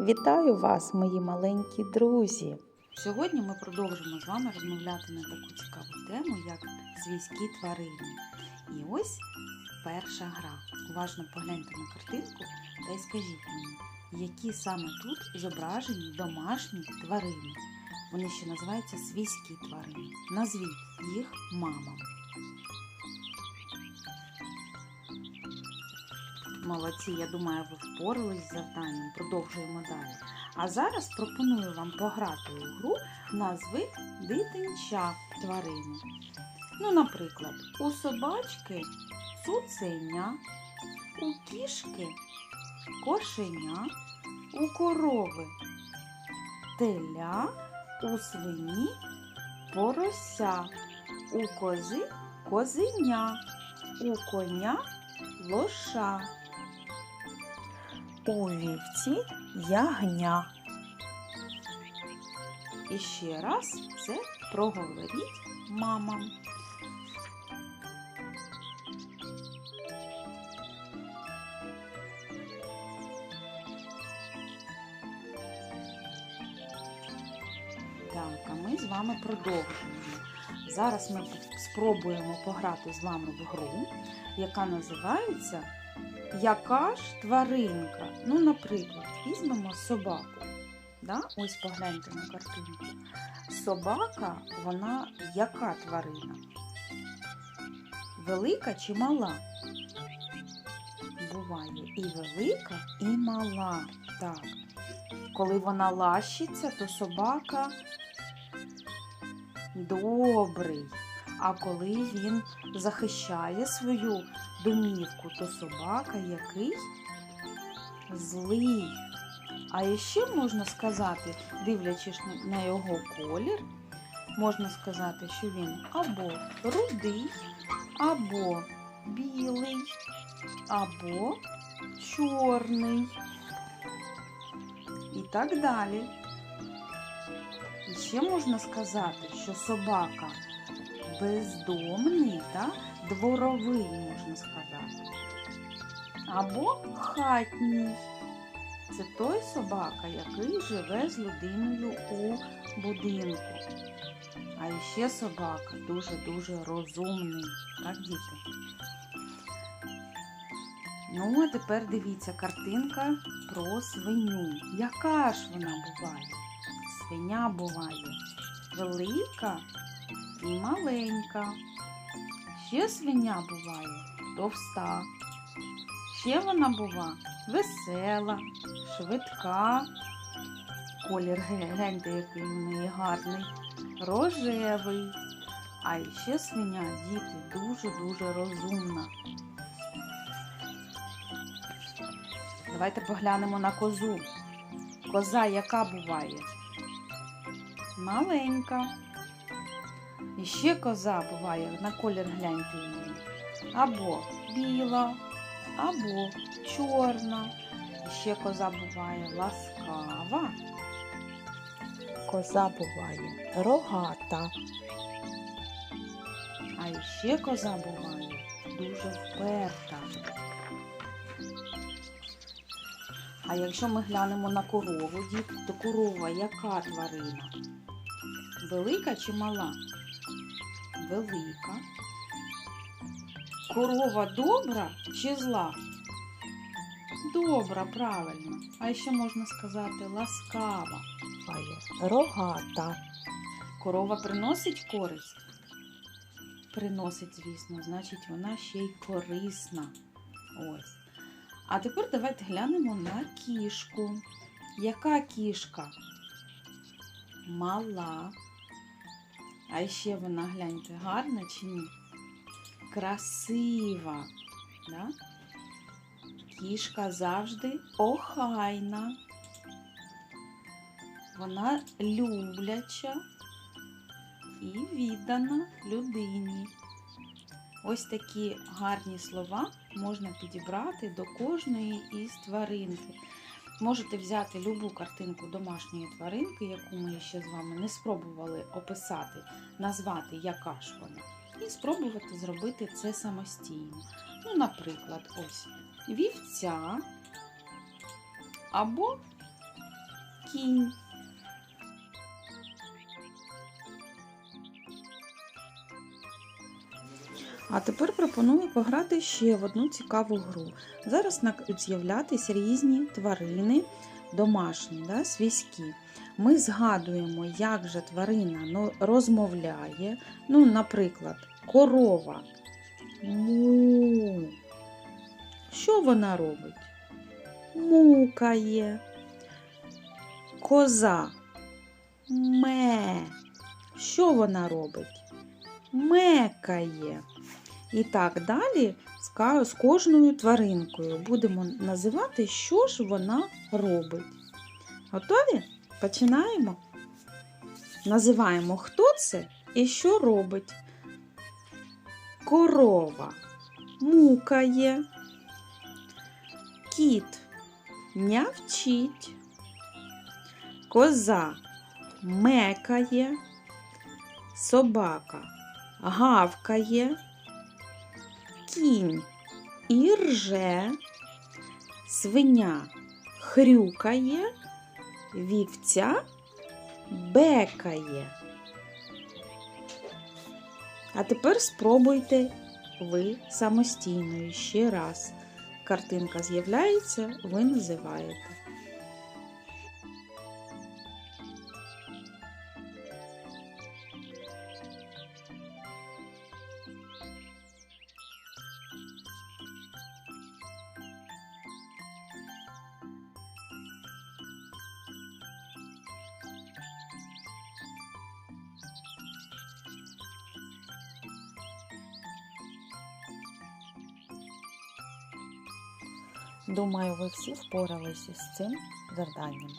Вітаю вас, мої маленькі друзі! Сьогодні ми продовжимо з вами розмовляти на таку цікаву тему, як звійські тварини. І ось перша гра. Уважно погляньте на картинку та й скажіть мені, які саме тут зображені домашні тварини. Вони ще називаються свійські тварини. Назвіть їх мамами. Молодці, я думаю, ви впорались з завданням. Продовжуємо далі. А зараз пропоную вам пограти у гру назви дитинча тварини. Ну, наприклад, у собачки цуценя, у кішки кошеня, у корови теля, у свині порося, у кози козеня, у коня лоша. У вівці ягня. І ще раз це проговоріть мама. Так, а ми з вами продовжуємо. Зараз ми спробуємо пограти з вами в гру, яка називається Яка ж тваринка? Ну, наприклад, візьмемо собаку. Да? Ось погляньте на картинку. Собака, вона яка тварина? Велика чи мала? Буває і велика, і мала. Так. Коли вона лащиться, то собака добрий. А коли він захищає свою домівку, то собака який злий. А ще можна сказати, дивлячись на його колір, можна сказати, що він або рудий, або білий, або чорний. І так далі. І ще можна сказати, що собака бездомний, та дворовий, можна сказати. Або хатній. Це той собака, який живе з людиною у будинку. А ще собака дуже-дуже розумний. Так, діти? Ну, а тепер дивіться картинка про свиню. Яка ж вона буває? Свиня буває велика і маленька. Ще свиня буває товста. Ще вона бува весела, швидка. Колір гляньте, який в неї гарний, рожевий. А ще свиня, діти, дуже-дуже розумна. Давайте поглянемо на козу. Коза яка буває? Маленька. І ще коза буває, на колір гляньте її. Або біла, або чорна. І ще коза буває ласкава. Коза буває рогата. А ще коза буває дуже вперта. А якщо ми глянемо на корову, діти, то корова яка тварина? Велика чи мала? Велика. Корова добра чи зла? Добра, правильно. А ще можна сказати ласкава. Рогата. Корова приносить користь? Приносить, звісно, значить вона ще й корисна. Ось. А тепер давайте глянемо на кішку. Яка кішка? Мала. А ще вона, гляньте, гарна чи ні? Красива. Да? Кішка завжди охайна. Вона любляча і віддана людині. Ось такі гарні слова можна підібрати до кожної із тваринки. Можете взяти любу картинку домашньої тваринки, яку ми ще з вами не спробували описати, назвати, яка ж вона, і спробувати зробити це самостійно. Ну, наприклад, ось вівця або кінь. А тепер пропоную пограти ще в одну цікаву гру. Зараз будуть з'являтися різні тварини, домашні, да, свійські. Ми згадуємо, як же тварина ну, розмовляє. Ну, наприклад, корова. Му. Що вона робить? Мукає. Коза. Ме. Що вона робить? Мекає. І так далі з кожною тваринкою будемо називати, що ж вона робить. Готові? Починаємо. Називаємо, хто це і що робить. Корова мукає, кіт нявчить, коза мекає, собака гавкає, кінь ірже, свиня хрюкає, вівця бекає. А тепер спробуйте ви самостійно ще раз. Картинка з'являється, ви називаєте. Думаю, ви всі впоралися з цим завданням.